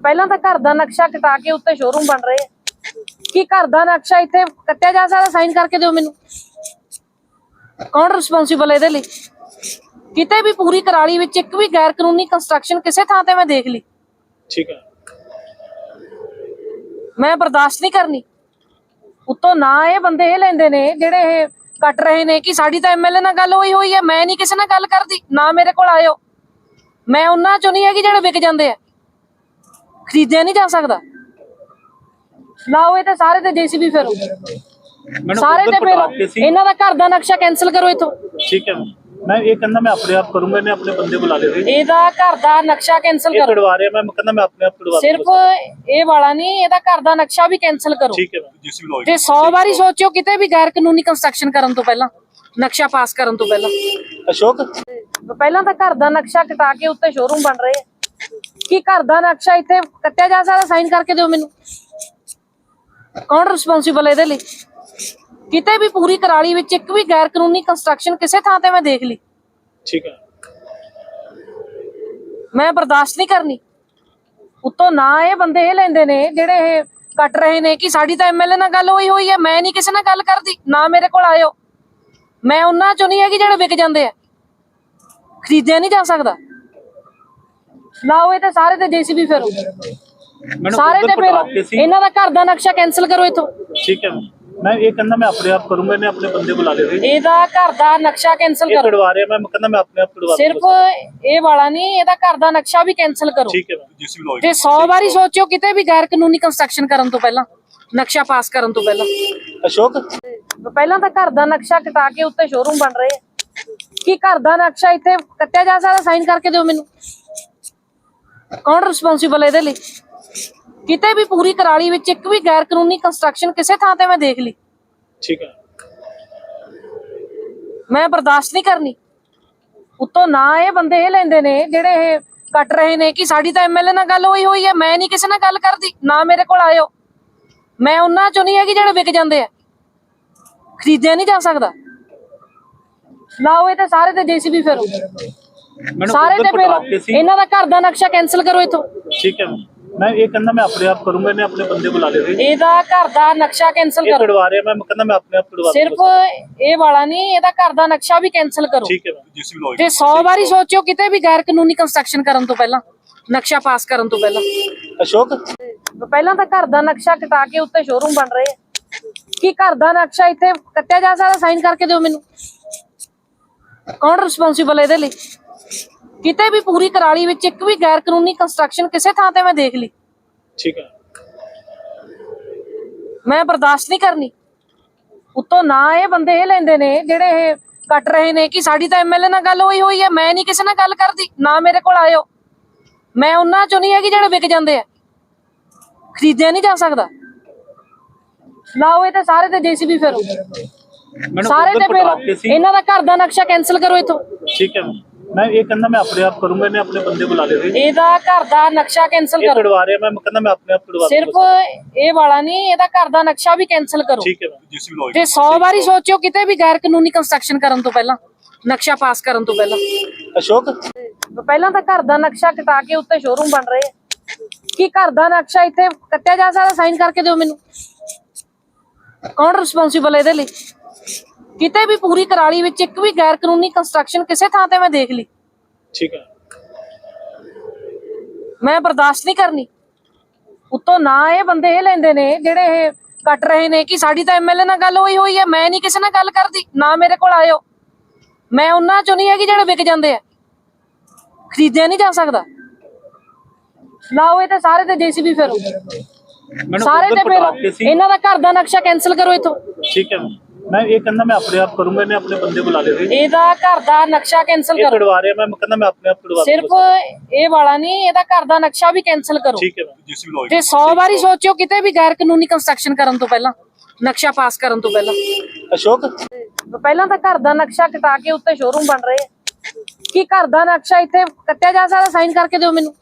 ਪਹਿਲਾਂ ਤਾਂ ਘਰ ਦਾ ਨਕਸ਼ਾ ਕਟਾ ਕੇ ਉੱਤੇ ਸ਼ੋਰੂਮ ਬਣ ਰਹੇ ਆ। ਕੀ ਘਰ ਦਾ ਨਕਸ਼ਾ ਇੱਥੇ ਕੱਟਿਆ ਜਾ ਸਕਦਾ? ਸਾਈਨ ਕਰਕੇ ਦਿਓ ਮੈਨੂੰ। ਕੌਣ ਰਿਸਪੌਂਸਿਬਲ ਇਹਦੇ ਲਈ? ਕਿਤੇ ਵੀ ਪੂਰੀ ਕਰਾਲੀ ਵਿੱਚ ਇੱਕ ਵੀ ਗੈਰ ਕਾਨੂੰਨੀ ਕੰਸਟਰਕਸ਼ਨ ਕਿਸੇ ਥਾਂ ਤੇ ਮੈਂ ਦੇਖ ਲਈ। ਠੀਕ ਹੈ ਮੈਂ ਬਰਦਾਸ਼ਤ ਨਹੀਂ ਕਰਨੀ। ਉੱਤੋਂ ਨਾ ਇਹ ਬੰਦੇ ਇਹ ਲੈਂਦੇ ਨੇ ਜਿਹੜੇ ਇਹ ਕੱਟ ਰਹੇ ਨੇ ਕਿ ਸਾਡੀ ਤਾਂ ਐਮਐਲਏ ਨਾਲ ਗੱਲ ਹੋਈ ਹੋਈ ਹੈ। ਮੈਂ ਨਹੀਂ ਕਿਸੇ ਨਾਲ ਗੱਲ ਕਰਦੀ। ਨਾ ਮੇਰੇ ਕੋਲ ਆਇਓ। ਮੈਂ ਉਹਨਾਂ ਚੋਂ ਨਹੀਂ ਹੈਗੀ ਜਿਹੜੇ ਵਿਕ ਜਾਂਦੇ ਆ। ਖਰੀਦਿਆ ਨਹੀਂ ਜਾ ਸਕਦਾ। ਲਾਓ ਇਹ ਤੇ ਸਾਰੇ ਤੇ ਜੀਸੀਬੀ ਫਿਰ। ਮੈਨੂੰ ਸਾਰੇ ਤੇ ਫਿਰ। ਇਹਨਾਂ ਦਾ ਘਰ ਦਾ ਨਕਸ਼ਾ ਕੈਨਸਲ ਕਰੋ ਇਥੋਂ। ਠੀਕ ਹੈ ਮੈਂ ਇਹ ਕਹਿੰਦਾ ਮੈਂ ਆਪਣੇ ਆਪ ਕਰੂੰਗਾ ਇਹਨੇ ਆਪਣੇ ਬੰਦੇ ਬੁਲਾ ਲਏ ਸੀ। ਇਹਦਾ ਘਰ ਦਾ ਨਕਸ਼ਾ ਕੈਨਸਲ ਇਹ ਕਰੋ। ਤੁੜਵਾ ਰਿਹਾ ਮੈਂ ਕਹਿੰਦਾ ਮੈਂ ਆਪਣੇ ਆਪ ਤੁੜਵਾ ਸਿਰਫ ਇਹ ਵਾਲਾ ਨਹੀਂ ਇਹਦਾ ਘਰ ਦਾ ਨਕਸ਼ਾ ਵੀ ਕੈਨਸਲ ਕਰੋ। ਠੀਕ ਹੈ ਜਿਸ ਵੀ ਤੇ 100 ਵਾਰੀ ਸੋਚਿਓ ਕਿਤੇ ਵੀ ਗੈਰ ਕਾਨੂੰਨੀ ਕੰਸਟਰਕਸ਼ਨ ਕਰਨ ਤੋਂ ਪਹਿਲਾਂ ਨਕਸ਼ਾ ਪਾਸ ਕਰਨ ਤੋਂ ਪਹਿਲਾਂ। ਅਸ਼ੋਕ? ਪਹਿਲਾਂ ਤਾਂ ਘਰ ਦਾ ਨਕਸ਼ਾ ਕਟਾ ਕੇ ਉੱਤੇ ਸ਼ੋਰੂਮ ਬਣ ਰਹੇ ਆ। ਕੀ ਘਰ ਦਾ ਨਕਸ਼ਾ ਇੱਥੇ ਕੱਟਿਆ ਜਾ ਸਕਦਾ? ਸਾਈਨ ਕਰਕੇ ਦਿਓ ਮੈਨੂੰ। ਕੌਣ ਰਿਸਪੌਂਸਿਬਲ ਇਹਦੇ ਲਈ? ਕਿਤੇ ਵੀ ਪੂਰੀ ਕਰਾਲੀ ਵਿੱਚ ਇੱਕ ਵੀ ਗੈਰ ਕਾਨੂੰਨੀ ਕੰਸਟਰਕਸ਼ਨ ਕਿਸੇ ਥਾਂ ਤੇ ਮੈਂ ਦੇਖ ਲਈ। ਠੀਕ ਹੈ ਮੈਂ ਬਰਦਾਸ਼ਤ ਨਹੀਂ ਕਰਨੀ। ਉੱਤੋਂ ਨਾ ਇਹ ਬੰਦੇ ਇਹ ਲੈਂਦੇ ਨੇ ਜਿਹੜੇ ਇਹ ਕੱਟ ਰਹੇ ਨੇ ਕਿ ਸਾਡੀ ਤਾਂ ਐਮਐਲਏ ਨਾਲ ਗੱਲ ਹੋਈ ਹੋਈ ਹੈ ਮੈਂ ਨਹੀਂ ਕਿਸੇ ਨਾਲ ਗੱਲ ਕਰਦੀ ਨਾ ਮੇਰੇ ਕੋਲ ਆਇਓ। ਮੈਂ ਉਹਨਾਂ ਚੋਂ ਨਹੀਂ ਹੈਗੀ ਜਿਹੜੇ ਵਿਕ ਜਾਂਦੇ ਆ। ਖਰੀਦਿਆ ਨਹੀਂ ਜਾ ਸਕਦਾ। ਲਾਓ ਇਹ ਤੇ ਸਾਰੇ ਤੇ ਜੀਸੀਬੀ ਫਿਰ। ਸਾਰੇ ਤੇ ਫਿਰ। ਸੀ। ਇਹਨਾਂ ਦਾ ਘਰ ਦਾ ਨਕਸ਼ਾ ਕੈਨਸਲ ਕਰੋ ਇਥੋਂ। ਠੀਕ ਹੈ। ਮੈਂ ਇਹ ਕਹਿੰਦਾ ਮੈਂ ਆਪਣੇ ਆਪ ਕਰੂੰਗਾ ਇਹਨੇ ਆਪਣੇ ਬੰਦੇ ਬੁਲਾ ਲਏ ਸੀ। ਇਹਦਾ ਘਰ ਦਾ ਨਕਸ਼ਾ ਕੈਨਸਲ ਇਹ ਕਰੋ। ਤੁੜਵਾ ਰਿਹਾ ਮੈਂ ਕਹਿੰਦਾ ਮੈਂ ਆਪਣੇ ਆਪ ਤੁੜਵਾ ਸਿਰਫ ਇਹ ਵਾਲਾ ਨਹੀਂ ਇਹਦਾ ਘਰ ਦਾ ਨਕਸ਼ਾ ਵੀ ਕੈਨਸਲ ਕਰੋ। ਠੀਕ ਹੈ। ਜਿਸ ਵੀ ਤੇ 100 ਵਾਰੀ ਸੋਚਿਓ ਕਿਤੇ ਵੀ ਗੈਰ ਕਾਨੂੰਨੀ ਕੰਸਟਰਕਸ਼ਨ ਕਰਨ ਤੋਂ ਪਹਿਲਾਂ ਨਕਸ਼ਾ ਪਾਸ ਕਰਨ ਤੋਂ ਪਹਿਲਾਂ। ਅਸ਼ੋਕ? ਪਹਿਲਾਂ ਤਾਂ ਘਰ ਦਾ ਨਕਸ਼ਾ ਕਟਾ ਕੇ ਉੱਤੇ ਸ਼ੋਰੂਮ ਬਣ ਰਹੇ ਆ। ਕੀ ਘਰ ਦਾ ਨਕਸ਼ਾ ਇੱਥੇ ਕੱਟਿਆ ਜਾ ਸਕਦਾ ਸਾਈਨ ਕਰਕੇ ਦਿਓ ਮੈਨੂੰ। ਕੌਣ ਰਿਸਪੌਂਸਿਬਲ ਇਹਦੇ ਲਈ? ਕਿਤੇ ਵੀ ਪੂਰੀ ਕਰਾਲੀ ਵਿੱਚ ਇੱਕ ਵੀ ਗੈਰ ਕਾਨੂੰਨੀ ਕੰਸਟਰਕਸ਼ਨ ਕਿਸੇ ਥਾਂ ਤੇ ਮੈਂ ਦੇਖ ਲਈ। ਠੀਕ ਹੈ ਮੈਂ ਬਰਦਾਸ਼ਤ ਨਹੀਂ ਕਰਨੀ। ਉੱਤੋਂ ਨਾ ਇਹ ਬੰਦੇ ਇਹ ਲੈਂਦੇ ਨੇ ਜਿਹੜੇ ਇਹ ਕੱਟ ਰਹੇ ਨੇ ਕਿ ਸਾਡੀ ਤਾਂ ਐਮਐਲਏ ਨਾਲ ਗੱਲ ਹੋਈ ਹੋਈ ਹੈ ਮੈਂ ਨਹੀਂ ਕਿਸੇ ਨਾਲ ਗੱਲ ਕਰਦੀ ਨਾ ਮੇਰੇ ਕੋਲ ਆਇਓ। ਮੈਂ ਉਹਨਾਂ ਚੋਂ ਨਹੀਂ ਹੈਗੀ ਜਿਹੜੇ ਵਿਕ ਜਾਂਦੇ ਆ। ਖਰੀਦਿਆ ਨਹੀਂ ਜਾ ਸਕਦਾ। ਲਾਓ ਇਹ ਤੇ ਸਾਰੇ ਤੇ ਜੀਸੀਬੀ ਫਿਰ। ਸਾਰੇ ਤੇ ਸੀ। ਇਹਨਾਂ ਦਾ ਘਰ ਦਾ ਨਕਸ਼ਾ ਕੈਨਸਲ ਕਰੋ ਇਥੋਂ। ਠੀਕ ਹੈ। ਮੈਂ ਇਹ ਕਹਿੰਦਾ ਮੈਂ ਆਪਣੇ ਆਪ ਕਰੂੰਗਾ ਇਹਨੇ ਆਪਣੇ ਬੰਦੇ ਬੁਲਾ ਲਏ ਸੀ। ਇਹਦਾ ਘਰ ਦਾ ਨਕਸ਼ਾ ਕੈਨਸਲ ਕਰੋ। ਤੁੜਵਾ ਰਿਹਾ ਮੈਂ ਕਹਿੰਦਾ ਮੈਂ ਆਪਣੇ ਆਪ ਤੁੜਵਾ ਸਿਰਫ ਇਹ ਵਾਲਾ ਨਹੀਂ ਇਹਦਾ ਘਰ ਦਾ ਨਕਸ਼ਾ ਵੀ ਕੈਨਸਲ ਕਰੋ। ਠੀਕ ਹੈ ਜਿਸ ਵੀ ਤੇ 100 ਵਾਰੀ ਸੋਚਿਓ ਕਿਤੇ ਵੀ ਗੈਰ ਕਾਨੂੰਨੀ ਕੰਸਟਰਕਸ਼ਨ ਕਰਨ ਤੋਂ ਪਹਿਲਾਂ ਨਕਸ਼ਾ ਪਾਸ ਕਰਨ ਤੋਂ ਪਹਿਲਾਂ। ਅਸ਼ੋਕ? ਪਹਿਲਾਂ ਤਾਂ ਘਰ ਦਾ ਨਕਸ਼ਾ ਕਟਾ ਕੇ ਉੱਤੇ ਸ਼ੋਰੂਮ ਬਣ ਰਹੇ ਆ। ਕੀ ਘਰ ਦਾ ਨਕਸ਼ਾ ਇੱਥੇ ਕੱਟਿਆ ਜਾ ਸਕਦਾ? ਸਾਈਨ ਕਰਕੇ ਦਿਓ ਮੈਨੂੰ। ਕੌਣ ਰਿਸਪੌਂਸਿਬਲ ਇਹਦੇ ਲਈ? ਕਿਤੇ ਵੀ ਪੂਰੀ ਕਰਾਲੀ ਵਿੱਚ ਇੱਕ ਵੀ ਗੈਰ ਕਾਨੂੰਨੀ ਕੰਸਟਰਕਸ਼ਨ ਕਿਸੇ ਥਾਂ ਤੇ ਮੈਂ ਦੇਖ ਲਈ। ਠੀਕ ਹੈ ਮੈਂ ਬਰਦਾਸ਼ਤ ਨਹੀਂ ਕਰਨੀ। ਉੱਤੋਂ ਨਾ ਇਹ ਬੰਦੇ ਇਹ ਲੈਂਦੇ ਨੇ ਜਿਹੜੇ ਇਹ ਕੱਟ ਰਹੇ ਨੇ ਕਿ ਸਾਡੀ ਤਾਂ ਐਮਐਲਏ ਨਾਲ ਗੱਲ ਹੋਈ ਹੋਈ ਹੈ ਮੈਂ ਨਹੀਂ ਕਿਸੇ ਨਾਲ ਗੱਲ ਕਰਦੀ ਨਾ ਮੇਰੇ ਕੋਲ ਆਇਓ। ਮੈਂ ਉਹਨਾਂ ਚੋਂ ਨਹੀਂ ਹੈਗੀ ਜਿਹੜੇ ਵਿਕ ਜਾਂਦੇ ਆ। ਖਰੀਦਿਆ ਨਹੀਂ ਜਾ ਸਕਦਾ। ਲਾਓ ਇਹ ਤੇ ਸਾਰੇ ਤੇ ਜੀਸੀਬੀ ਫਿਰ। ਸਾਰੇ ਤੇ ਫਿਰ ਇਹਨਾਂ ਦਾ ਘਰ ਦਾ ਨਕਸ਼ਾ ਕੈਨਸਲ ਕਰੋ ਇਥੋਂ। ਠੀਕ ਹੈ। ਮੈਂ ਇਹ ਕਹਿੰਦਾ ਮੈਂ ਆਪਣੇ ਆਪ ਕਰੂੰਗਾ ਇਹਨੇ ਆਪਣੇ ਬੰਦੇ ਬੁਲਾ ਲਏ ਸੀ। ਇਹਦਾ ਘਰ ਦਾ ਨਕਸ਼ਾ ਕੈਨਸਲ ਇਹ ਕਰੋ। ਤੁੜਵਾ ਰਿਹਾ ਮੈਂ ਕਹਿੰਦਾ ਮੈਂ ਆਪਣੇ ਆਪ ਤੁੜਵਾ ਸਿਰਫ ਇਹ ਵਾਲਾ ਨਹੀਂ ਇਹਦਾ ਘਰ ਦਾ ਨਕਸ਼ਾ ਵੀ ਕੈਨਸਲ ਕਰੋ। ਠੀਕ ਹੈ ਜਿਸ ਵੀ ਤੇ 100 ਵਾਰੀ ਸੋਚਿਓ ਕਿਤੇ ਵੀ ਗੈਰ ਕਾਨੂੰਨੀ ਕੰਸਟਰਕਸ਼ਨ ਕਰਨ ਤੋਂ ਪਹਿਲਾਂ ਨਕਸ਼ਾ ਪਾਸ ਕਰਨ ਤੋਂ ਪਹਿਲਾਂ। ਅਸ਼ੋਕ? ਪਹਿਲਾਂ ਤਾਂ ਘਰ ਦਾ ਨਕਸ਼ਾ ਕਟਾ ਕੇ ਉੱਤੇ ਸ਼ੋਰੂਮ ਬਣ ਰਹੇ ਆ। ਕੀ ਘਰ ਦਾ ਨਕਸ਼ਾ ਇੱਥੇ ਕੱਟਿਆ ਜਾ ਸਕਦਾ? ਸਾਈਨ ਕਰਕੇ ਦਿਓ ਮੈਨੂੰ। ਕੌਣ ਰਿਸਪੌਂਸਿਬਲ ਇਹਦੇ ਲਈ? ਕਿਤੇ ਵੀ ਪੂਰੀ ਕਰਾਲੀ ਵਿੱਚ ਇੱਕ ਵੀ ਗੈਰ ਕਾਨੂੰਨੀ ਕੰਸਟਰਕਸ਼ਨ ਕਿਸੇ ਥਾਂ ਤੇ ਮੈਂ ਦੇਖ ਲਈ। ਠੀਕ ਹੈ। ਮੈਂ ਬਰਦਾਸ਼ਤ ਨਹੀਂ ਕਰਨੀ। ਉੱਤੋਂ ਨਾ ਇਹ ਬੰਦੇ ਇਹ ਲੈਂਦੇ ਨੇ ਜਿਹੜੇ ਇਹ ਕੱਟ ਰਹੇ ਨੇ ਕਿ ਸਾਡੀ ਤਾਂ ਐਮਐਲਏ ਨਾਲ ਗੱਲ ਹੋਈ ਹੋਈ ਹੈ ਮੈਂ ਨਹੀਂ ਕਿਸੇ ਨਾਲ ਗੱਲ ਕਰਦੀ ਨਾ ਮੇਰੇ ਕੋਲ ਆਇਓ। ਮੈਂ ਉਹਨਾਂ ਚੋਂ ਨਹੀਂ ਹੈਗੀ ਜਿਹੜੇ ਵਿਕ ਜਾਂਦੇ ਆ। ਖਰੀਦਿਆ ਨਹੀਂ ਜਾ ਸਕਦਾ। ਲਾਓ ਇਹ ਤੇ ਸਾਰੇ ਤੇ ਜੀਸੀਬੀ ਫਿਰ। ਸਾਰੇ ਤੇ ਫਿਰ ਇਹਨਾਂ ਦਾ ਘਰ ਦਾ ਨਕਸ਼ਾ ਕੈਨਸਲ ਕਰੋ ਇਥੋਂ। ਠੀਕ ਹੈ। ਮੈਂ ਇਹ ਕਹਿੰਦਾ ਮੈਂ ਆਪਣੇ ਆਪ ਕਰੂੰਗਾ ਇਹਨੇ ਆਪਣੇ ਬੰਦੇ ਬੁਲਾ ਲਏ ਸੀ। ਇਹਦਾ ਘਰ ਦਾ ਨਕਸ਼ਾ ਕੈਨਸਲ ਇਹ ਕਰੋ। ਰਿਹਾ ਮੈਂ ਕਹਿੰਦਾ ਮੈਂ ਆਪਣੇ ਆਪ ਤੁੜਵਾ ਸਿਰਫ ਇਹ ਵਾਲਾ ਨਹੀਂ ਇਹਦਾ ਘਰ ਦਾ ਨਕਸ਼ਾ ਵੀ ਕੈਨਸਲ ਕਰੋ। ਠੀਕ ਹੈ ਜਿਸ ਵੀ ਤੇ 100 ਵਾਰੀ ਸੋਚਿਓ ਕਿਤੇ ਵੀ ਗੈਰ ਕਾਨੂੰਨੀ ਕੰਸਟਰਕਸ਼ਨ ਕਰਨ ਤੋਂ ਪਹਿਲਾਂ ਨਕਸ਼ਾ ਪਾਸ ਕਰਨ ਤੋਂ ਪਹਿਲਾਂ। ਅਸ਼ੋਕ? ਪਹਿਲਾਂ ਤਾਂ ਘਰ ਦਾ ਨਕਸ਼ਾ ਕਟਾ ਕੇ ਉੱਤੇ ਸ਼ੋਰੂਮ ਬਣ ਰਹੇ ਆ। ਕੀ ਘਰ ਦਾ ਨਕਸ਼ਾ ਇੱਥੇ ਕੱਟਿਆ ਜਾ ਸਕਦਾ? ਸਾਈਨ ਕਰਕੇ ਦਿਓ ਮੈਨੂੰ।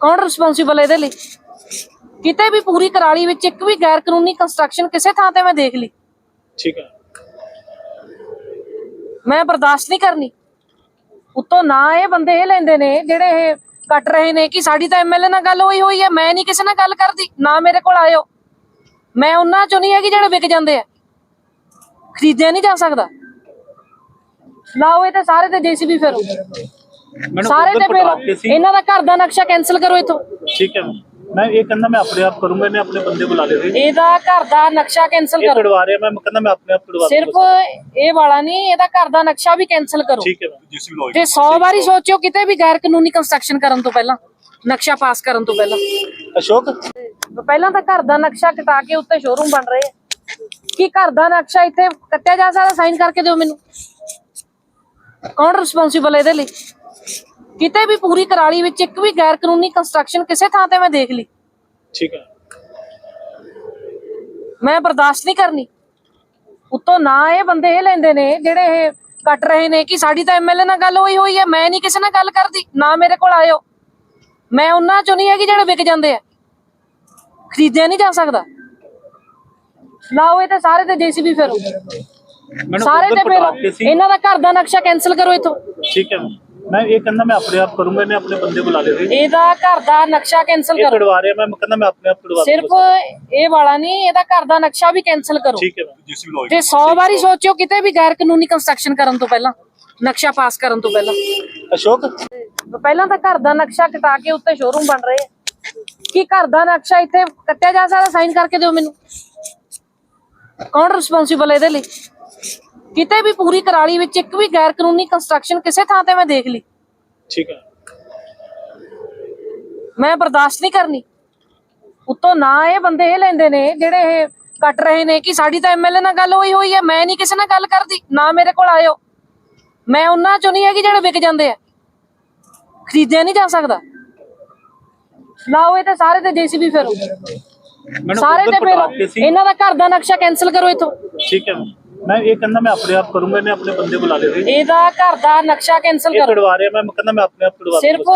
ਕੌਣ ਰਿਸਪੌਂਸਿਬਲ ਇਹਦੇ ਲਈ? ਕਿਤੇ ਵੀ ਪੂਰੀ ਕਰਾਲੀ ਵਿੱਚ ਇੱਕ ਵੀ ਗੈਰ ਕਾਨੂੰਨੀ ਕੰਸਟਰਕਸ਼ਨ ਕਿਸੇ ਥਾਂ ਤੇ ਮੈਂ ਦੇਖ ਲਈ। ਠੀਕ ਹੈ ਮੈਂ ਬਰਦਾਸ਼ਤ ਨਹੀਂ ਕਰਨੀ। ਉੱਤੋਂ ਨਾ ਇਹ ਬੰਦੇ ਇਹ ਲੈਂਦੇ ਨੇ ਜਿਹੜੇ ਇਹ ਕੱਟ ਰਹੇ ਨੇ ਕਿ ਸਾਡੀ ਤਾਂ ਐਮਐਲਏ ਨਾਲ ਗੱਲ ਹੋਈ ਹੋਈ ਹੈ ਮੈਂ ਨਹੀਂ ਕਿਸੇ ਨਾਲ ਗੱਲ ਕਰਦੀ ਨਾ ਮੇਰੇ ਕੋਲ ਆਇਓ। ਮੈਂ ਉਹਨਾਂ ਚੋਂ ਨਹੀਂ ਹੈਗੀ ਜਿਹੜੇ ਵਿਕ ਜਾਂਦੇ ਆ। ਖਰੀਦਿਆ ਨਹੀਂ ਜਾ ਸਕਦਾ। ਲਾਓ ਇਹ ਤੇ ਸਾਰੇ ਤੇ ਜੀਸੀਬੀ ਫੇਰੋ। ਸਾਰੇ ਤੇ ਫੇਰੋ। ਇਹਨਾਂ ਦਾ ਘਰ ਦਾ ਨਕਸ਼ਾ ਕੈਨਸਲ ਕਰੋ ਇਥੋਂ। ਠੀਕ ਹੈ। ਮੈਂ ਇਹ ਕਹਿੰਦਾ ਮੈਂ ਆਪਣੇ ਆਪ ਕਰੂੰਗਾ ਇਹਨੇ ਆਪਣੇ ਬੰਦੇ ਬੁਲਾ ਲਏ ਸੀ। ਇਹਦਾ ਘਰ ਦਾ ਨਕਸ਼ਾ ਕੈਨਸਲ ਇਹ ਕਰੋ। ਛੁਡਵਾ ਰਿਹਾ ਮੈਂ ਕਹਿੰਦਾ ਮੈਂ ਆਪਣੇ ਆਪ ਛੁਡਵਾ ਸਿਰਫ ਇਹ ਵਾਲਾ ਨਹੀਂ ਇਹਦਾ ਘਰ ਦਾ ਨਕਸ਼ਾ ਵੀ ਕੈਨਸਲ ਕਰੋ। ਠੀਕ ਹੈ ਜਿਸ ਵੀ ਤੇ 100 ਵਾਰੀ ਸੋਚਿਓ ਕਿਤੇ ਵੀ ਗੈਰ ਕਾਨੂੰਨੀ ਕੰਸਟਰਕਸ਼ਨ ਕਰਨ ਤੋਂ ਪਹਿਲਾਂ ਨਕਸ਼ਾ ਪਾਸ ਕਰਨ ਤੋਂ ਪਹਿਲਾਂ। ਅਸ਼ੋਕ? ਪਹਿਲਾਂ ਤਾਂ ਘਰ ਦਾ ਨਕਸ਼ਾ ਕਟਾ ਕੇ ਉੱਤੇ ਸ਼ੋਰੂਮ ਬਣ ਰਹੇ ਆ। ਕੀ ਘਰ ਦਾ ਨਕਸ਼ਾ ਇੱਥੇ ਕੱਟਿਆ ਜਾ ਸਕਦਾ? ਸਾਈਨ ਕਰਕੇ ਦਿਓ ਮੈਨੂੰ। ਕੌਣ ਰਿਸਪੌਂਸਿਬਲ ਇਹਦੇ ਲਈ? ਕਿਤੇ ਵੀ ਪੂਰੀ ਕਰਾਲੀ ਵਿੱਚ ਇੱਕ ਵੀ ਗੈਰ ਕਾਨੂੰਨੀ ਕੰਸਟਰਕਸ਼ਨ ਕਿਸੇ ਥਾਂ ਤੇ ਮੈਂ ਦੇਖ ਲਈ। ਠੀਕ ਹੈ ਮੈਂ ਬਰਦਾਸ਼ਤ ਨਹੀਂ ਕਰਨੀ। ਉੱਤੋਂ ਨਾ ਇਹ ਬੰਦੇ ਇਹ ਲੈਂਦੇ ਨੇ ਜਿਹੜੇ ਇਹ ਕੱਟ ਰਹੇ ਨੇ ਕਿ ਸਾਡੀ ਤਾਂ ਐਮਐਲਏ ਨਾਲ ਗੱਲ ਹੋਈ ਹੋਈ ਹੈ ਮੈਂ ਨਹੀਂ ਕਿਸੇ ਨਾਲ ਗੱਲ ਕਰਦੀ ਨਾ ਮੇਰੇ ਕੋਲ ਆਇਓ। ਮੈਂ ਉਹਨਾਂ ਚੋਂ ਨਹੀਂ ਹੈਗੀ ਜਿਹੜੇ ਵਿਕ ਜਾਂਦੇ ਆ। ਖਰੀਦਿਆ ਨਹੀਂ ਜਾ ਸਕਦਾ। ਲਾਓ ਇਹ ਤੇ ਸਾਰੇ ਤੇ ਜੀਸੀਬੀ ਫੇਰੋ। ਸਾਰੇ ਤੇ ਫੇਰੋ। ਇਹਨਾਂ ਦਾ ਘਰ ਦਾ ਨਕਸ਼ਾ ਕੈਨਸਲ ਕਰੋ ਇਥੋਂ। ਠੀਕ ਹੈ। ਮੈਂ ਇਹ ਕਹਿੰਦਾ ਮੈਂ ਆਪਣੇ ਆਪ ਕਰੂੰਗਾ ਇਹਨੇ ਆਪਣੇ ਬੰਦੇ ਬੁਲਾ ਲਏ ਸੀ। ਇਹਦਾ ਘਰ ਦਾ ਨਕਸ਼ਾ ਕੈਨਸਲ ਇਹ ਕਰੋ। ਛੁਡਵਾ ਰਿਹਾ ਮੈਂ ਕਹਿੰਦਾ ਮੈਂ ਆਪਣੇ ਆਪ ਛੁਡਵਾ ਸਿਰਫ ਇਹ ਵਾਲਾ ਨਹੀਂ ਇਹਦਾ ਘਰ ਦਾ ਨਕਸ਼ਾ ਵੀ ਕੈਨਸਲ ਕਰੋ। ਠੀਕ ਹੈ ਜਿਸ ਵੀ ਤੇ 100 ਵਾਰੀ ਸੋਚਿਓ ਕਿਤੇ ਵੀ ਗੈਰ ਕਾਨੂੰਨੀ ਕੰਸਟਰਕਸ਼ਨ ਕਰਨ ਤੋਂ ਪਹਿਲਾਂ ਨਕਸ਼ਾ ਪਾਸ ਕਰਨ ਤੋਂ ਪਹਿਲਾਂ। ਅਸ਼ੋਕ? ਪਹਿਲਾਂ ਤਾਂ ਘਰ ਦਾ ਨਕਸ਼ਾ ਕਟਾ ਕੇ ਉੱਤੇ ਸ਼ੋਰੂਮ ਬਣ ਰਹੇ ਆ। ਕੀ ਘਰ ਦਾ ਨਕਸ਼ਾ ਇੱਥੇ ਕੱਟਿਆ ਜਾ ਸਕਦਾ? ਸਾਈਨ ਕਰਕੇ ਦਿਓ ਮੈਨੂੰ। ਕੌਣ ਰਿਸਪੌਂਸਿਬਲ ਇਹਦੇ ਲਈ? ਕਿਤੇ ਵੀ ਪੂਰੀ ਕਰਾਲੀ ਵਿੱਚ ਇੱਕ ਵੀ ਗੈਰ ਕਾਨੂੰਨੀ ਕੰਸਟਰਕਸ਼ਨ ਕਿਸੇ ਥਾਂ ਤੇ ਮੈਂ ਦੇਖ ਲਈ। ਠੀਕ ਹੈ ਮੈਂ ਬਰਦਾਸ਼ਤ ਨਹੀਂ ਕਰਨੀ। ਉੱਤੋਂ ਨਾ ਇਹ ਬੰਦੇ ਇਹ ਲੈਂਦੇ ਨੇ ਜਿਹੜੇ ਇਹ ਕੱਟ ਰਹੇ ਨੇ ਕਿ ਸਾਡੀ ਤਾਂ ਐਮਐਲਏ ਨਾਲ ਗੱਲ ਹੋਈ ਹੋਈ ਹੈ ਮੈਂ ਨਹੀਂ ਕਿਸੇ ਨਾਲ ਗੱਲ ਕਰਦੀ ਨਾ ਮੇਰੇ ਕੋਲ ਆਇਓ। ਮੈਂ ਉਹਨਾਂ ਚੋਂ ਨਹੀਂ ਹੈਗੀ ਜਿਹੜੇ ਵਿਕ ਜਾਂਦੇ ਆ। ਖਰੀਦਿਆ ਨਹੀਂ ਜਾ ਸਕਦਾ। ਲਾਓ ਇਹ ਤੇ ਸਾਰੇ ਤੇ ਜੀਸੀਬੀ ਫੇਰੋ। ਸਾਰੇ ਤੇ ਫੇਰੋ। ਇਹਨਾਂ ਦਾ ਘਰ ਦਾ ਨਕਸ਼ਾ ਕੈਨਸਲ ਕਰੋ ਇਥੋਂ। ਠੀਕ ਹੈ। ਮੈਂ ਇਹ ਕਹਿੰਦਾ ਮੈਂ ਆਪਣੇ ਆਪ ਕਰੂੰਗਾ ਇਹਨੇ ਆਪਣੇ ਬੰਦੇ ਬੁਲਾ ਲਏ ਸੀ। ਇਹਦਾ ਘਰ ਦਾ ਨਕਸ਼ਾ ਕੈਨਸਲ ਇਹ ਕਰੋ। ਛੁਡਵਾ ਰਿਹਾ ਮੈਂ ਕਹਿੰਦਾ ਮੈਂ ਆਪਣੇ ਆਪ ਛੁਡਵਾ ਸਿਰਫ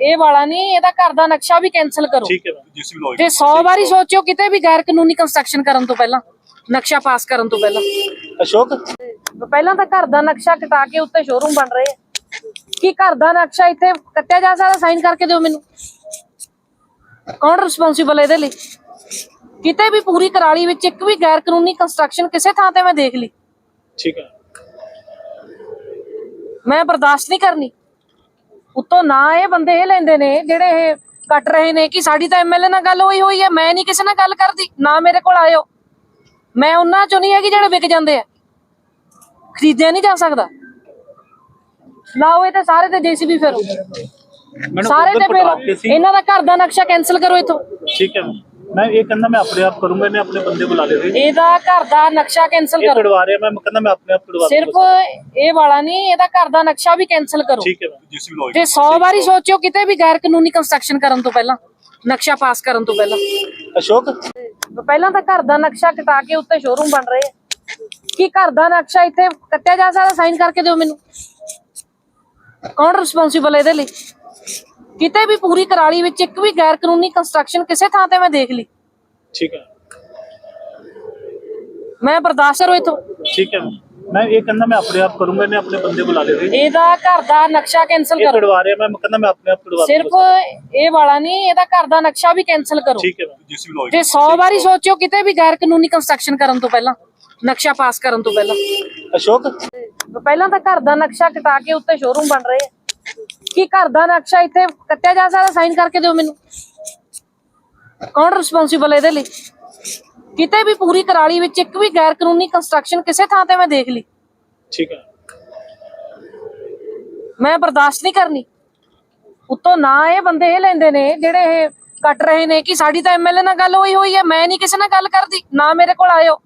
ਇਹ ਵਾਲਾ ਨਹੀਂ ਇਹਦਾ ਘਰ ਦਾ ਨਕਸ਼ਾ ਵੀ ਕੈਨਸਲ ਕਰੋ। ਠੀਕ ਹੈ ਜਿਸ ਵੀ ਤੇ 100 ਵਾਰੀ ਸੋਚਿਓ ਕਿਤੇ ਵੀ ਗੈਰ ਕਾਨੂੰਨੀ ਕੰਸਟਰਕਸ਼ਨ ਕਰਨ ਤੋਂ ਪਹਿਲਾਂ ਨਕਸ਼ਾ ਪਾਸ ਕਰਨ ਤੋਂ ਪਹਿਲਾਂ। ਅਸ਼ੋਕ? ਪਹਿਲਾਂ ਤਾਂ ਘਰ ਦਾ ਨਕਸ਼ਾ ਕਟਾ ਕੇ ਉੱਤੇ ਸ਼ੋਰੂਮ ਬਣ ਰਹੇ ਆ। ਕੀ ਘਰ ਦਾ ਨਕਸ਼ਾ ਇੱਥੇ ਕੱਟਿਆ ਜਾ ਸਕਦਾ? ਸਾਈਨ ਕਰਕੇ ਦਿਓ ਮੈਨੂੰ। ਕੌਣ ਰਿਸਪੌਂਸਿਬਲ ਇਹਦੇ ਲਈ? ਕਿਤੇ ਵੀ ਪੂਰੀ ਕਰਾਲੀ ਵਿੱਚ ਇੱਕ ਵੀ ਗੈਰ ਕਾਨੂੰਨੀ ਕੰਸਟਰਕਸ਼ਨ ਕਿਸੇ ਥਾਂ ਤੇ ਮੈਂ ਦੇਖ ਲਈ। ਠੀਕ ਹੈ ਮੈਂ ਬਰਦਾਸ਼ਤ ਨਹੀਂ ਕਰਨੀ। ਉੱਤੋਂ ਨਾ ਇਹ ਬੰਦੇ ਇਹ ਲੈਂਦੇ ਨੇ ਜਿਹੜੇ ਇਹ ਕੱਟ ਰਹੇ ਨੇ ਕਿ ਸਾਡੀ ਤਾਂ ਐਮਐਲਏ ਨਾਲ ਗੱਲ ਹੋਈ ਹੋਈ ਹੈ ਮੈਂ ਨਹੀਂ ਕਿਸੇ ਨਾਲ ਗੱਲ ਕਰਦੀ ਨਾ ਮੇਰੇ ਕੋਲ ਆਇਓ। ਮੈਂ ਉਹਨਾਂ ਚੋਂ ਨਹੀਂ ਹੈਗੀ ਜਿਹੜੇ ਵਿਕ ਜਾਂਦੇ ਆ। ਖਰੀਦਿਆ ਨਹੀਂ ਜਾ ਸਕਦਾ। ਲਾਓ ਇਹ ਤੇ ਸਾਰੇ ਤੇ ਜੀਸੀਬੀ ਫੇਰੋ। ਸਾਰੇ ਤੇ ਫੇਰੋ। ਇਹਨਾਂ ਦਾ ਘਰ ਦਾ ਨਕਸ਼ਾ ਕੈਨਸਲ ਕਰੋ ਇਥੋਂ। ਠੀਕ ਹੈ। ਮੈਂ ਇਹ ਕਹਿੰਦਾ ਮੈਂ ਆਪਣੇ ਆਪ ਕਰੂੰਗਾ ਇਹਨੇ ਆਪਣੇ ਬੰਦੇ ਬੁਲਾ ਲਏ ਸੀ ਇਹਦਾ ਘਰ ਦਾ ਨਕਸ਼ਾ ਕੈਨਸਲ ਇਹ ਕਰੋ। ਛੁਡਵਾ ਰਿਹਾ ਮੈਂ ਕਹਿੰਦਾ ਮੈਂ ਆਪਣੇ ਆਪ ਛੁਡਵਾ ਸਿਰਫ ਇਹ ਵਾਲਾ ਨਹੀਂ ਇਹਦਾ ਘਰ ਦਾ ਨਕਸ਼ਾ ਵੀ ਕੈਨਸਲ ਕਰੋ। ਠੀਕ ਹੈ ਜਿਸ ਵੀ ਤੇ 100 ਵਾਰੀ ਸੋਚਿਓ ਕਿਤੇ ਵੀ ਗੈਰ ਕਾਨੂੰਨੀ ਕੰਸਟਰਕਸ਼ਨ ਕਰਨ ਤੋਂ ਪਹਿਲਾਂ ਨਕਸ਼ਾ ਪਾਸ ਕਰਨ ਤੋਂ ਪਹਿਲਾਂ। ਅਸ਼ੋਕ? ਪਹਿਲਾਂ ਤਾਂ ਘਰ ਦਾ ਨਕਸ਼ਾ ਕਟਾ ਕੇ ਉੱਤੇ ਸ਼ੋਰੂਮ ਬਣ ਰਹੇ ਆ। ਕੀ ਘਰ ਦਾ ਨਕਸ਼ਾ ਇੱਥੇ ਕੱਟਿਆ ਜਾ ਸਕਦਾ? ਸਾਈਨ ਕਰਕੇ ਦਿਓ ਮੈਨੂੰ। ਕੌਣ ਰਿਸਪੌਂਸਿਬਲ ਇਹਦੇ ਲਈ? ਕਿਤੇ ਵੀ ਪੂਰੀ ਕਰਾਲੀ ਵਿੱਚ ਇੱਕ ਵੀ ਗੈਰ ਕਾਨੂੰਨੀ ਕੰਸਟਰਕਸ਼ਨ ਕਿਸੇ ਥਾਂ ਤੇ ਮੈਂ ਦੇਖ ਲਈ। ਠੀਕ ਹੈ। ਮੈਂ ਬਰਦਾਸ਼ਤ ਕਰੋ ਇਥੋਂ। ਠੀਕ ਹੈ। ਮੈਂ ਇਹ ਕਹਿੰਦਾ ਮੈਂ ਆਪਣੇ ਆਪ ਕਰੂੰਗਾ ਇਹਨੇ ਆਪਣੇ ਬੰਦੇ ਬੁਲਾ ਲਏ ਸੀ ਇਹਦਾ ਘਰ ਦਾ ਨਕਸ਼ਾ ਕੈਨਸਲ ਇਹ ਕਰੋ। ਰਿਹਾ ਮੈਂ ਕਹਿੰਦਾ ਮੈਂ ਆਪਣੇ ਆਪ ਛੁਡਵਾ ਸਿਰਫ ਇਹ ਵਾਲਾ ਨਹੀਂ ਇਹਦਾ ਘਰ ਦਾ ਨਕਸ਼ਾ ਵੀ ਕੈਨਸਲ ਕਰੋ। ਠੀਕ ਹੈ। ਜਿਸ ਵੀ ਤੇ 100 ਵਾਰੀ ਸੋਚਿਓ ਕਿਤੇ ਵੀ ਗੈਰ ਕਾਨੂੰਨੀ ਕੰਸਟਰਕਸ਼ਨ ਕਰਨ ਤੋਂ ਪਹਿਲਾਂ ਨਕਸ਼ਾ ਪਾਸ ਕਰਨ ਤੋਂ ਪਹਿਲਾਂ। ਅਸ਼ੋਕ? ਪਹਿਲਾਂ ਤਾਂ ਘਰ ਦਾ ਨਕਸ਼ਾ ਕਟਾ ਕੇ ਉੱਤੇ ਸ਼ੋਰੂਮ ਬਣ ਰਹੇ ਆ। ਕੀ ਘਰ ਦਾ ਨਕਸ਼ਾ ਇੱਥੇ ਕੱਟਿਆ ਜਾ ਸਕਦਾ? ਸਾਈਨ ਕਰਕੇ ਦਿਓ ਮੈਨੂੰ। ਕੌਣ ਰਿਸਪੌਂਸਿਬਲ ਇਹਦੇ ਲਈ? ਕਿਤੇ ਵੀ ਪੂਰੀ ਕਰਾਲੀ ਵਿੱਚ ਇੱਕ ਵੀ ਗੈਰ ਕਾਨੂੰਨੀ ਕੰਸਟਰਕਸ਼ਨ ਕਿਸੇ ਥਾਂ ਤੇ ਮੈਂ ਦੇਖ ਲਈ। ਠੀਕ ਹੈ ਮੈਂ ਬਰਦਾਸ਼ਤ ਨਹੀਂ ਕਰਨੀ। ਉੱਤੋਂ ਨਾ ਇਹ ਬੰਦੇ ਇਹ ਲੈਂਦੇ ਨੇ ਜਿਹੜੇ ਇਹ ਕੱਟ ਰਹੇ ਨੇ ਕਿ ਸਾਡੀ ਤਾਂ ਐਮਐਲਏ ਨਾਲ ਗੱਲ ਹੋਈ ਹੋਈ ਹੈ। ਮੈਂ ਨਹੀਂ ਕਿਸੇ ਨਾਲ ਗੱਲ ਕਰਦੀ। ਨਾ ਮੇਰੇ ਕੋਲ ਆਇਓ।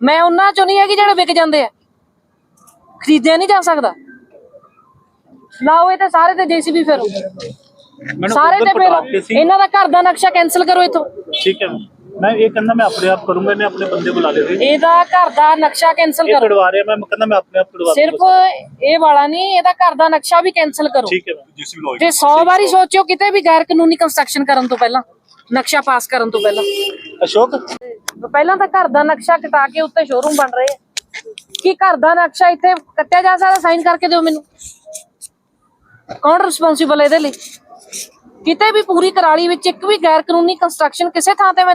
ਮੈਂ ਉਹਨਾਂ ਚੋਂ ਨਹੀਂ ਹੈਗੀ ਜਿਹੜੇ ਵਿਕ ਜਾਂਦੇ ਆ। ਖਰੀਦਿਆ ਨਹੀਂ ਜਾ ਸਕਦਾ। ਲਾਓ ਇਹ ਤੇ ਸਾਰੇ ਤੇ ਜੀਸੀਬੀ ਫੇਰੋ ਮੈਨੂੰ ਸਾਰੇ ਤੇ ਫੇਰੋ ਇਹਨਾਂ ਦਾ ਘਰ ਦਾ ਨਕਸ਼ਾ ਕੈਨਸਲ ਕਰੋ ਇਥੋਂ। ਠੀਕ ਹੈ। ਮੈਂ ਇਹ ਕਹਿੰਦਾ ਮੈਂ ਆਪਣੇ ਆਪ ਕਰੂੰਗਾ ਇਹਨੇ ਆਪਣੇ ਬੰਦੇ ਬੁਲਾ ਲਏ ਇਹਦਾ ਘਰ ਦਾ ਨਕਸ਼ਾ ਕੈਨਸਲ ਇਹ ਕਰੋ। ਛੁਡਵਾ ਰਿਹਾ ਮੈਂ ਕਹਿੰਦਾ ਮੈਂ ਆਪਣੇ ਆਪ ਛੁਡਵਾ ਸਿਰਫ ਇਹ ਵਾਲਾ ਨਹੀਂ ਇਹਦਾ ਘਰ ਦਾ ਨਕਸ਼ਾ ਵੀ ਕੈਨਸਲ ਕਰੋ। ਠੀਕ ਹੈ ਜਿਸ ਵੀ ਤੇ 100 ਵਾਰੀ ਸੋਚਿਓ ਕਿਤੇ ਵੀ ਗੈਰ ਕਾਨੂੰਨੀ ਕੰਸਟਰਕਸ਼ਨ ਕਰਨ ਤੋਂ ਪਹਿਲਾਂ ਨਕਸ਼ਾ ਪਾਸ ਕਰਨ ਤੋਂ ਪਹਿਲਾਂ। ਅਸ਼ੋਕ? ਪਹਿਲਾਂ ਤਾਂ ਘਰ ਦਾ ਨਕਸ਼ਾ ਕਟਾ ਕੇ ਉੱਤੇ ਸ਼ੋਰੂਮ ਬਣ ਰਹੇ ਆ। ਕੀ ਘਰ ਦਾ ਨਕਸ਼ਾ ਇੱਥੇ ਕੱਟਿਆ ਜਾ ਸਕਦਾ? ਸਾਈਨ ਕਰਕੇ ਦਿਓ ਮੈਨੂੰ। ਕੌਣ ਰਿਸਪੌਂਸਿਬਲ ਇਹਦੇ ਲਈ? ਕਿਤੇ ਵੀ ਪੂਰੀ ਕਰਾਲੀ ਵਿੱਚ ਇੱਕ ਵੀ ਗੈਰ ਕਾਨੂੰਨੀ ਕੰਸਟਰਕਸ਼ਨ ਕਿਸੇ ਥਾਂ ਤੇ ਮੈਂ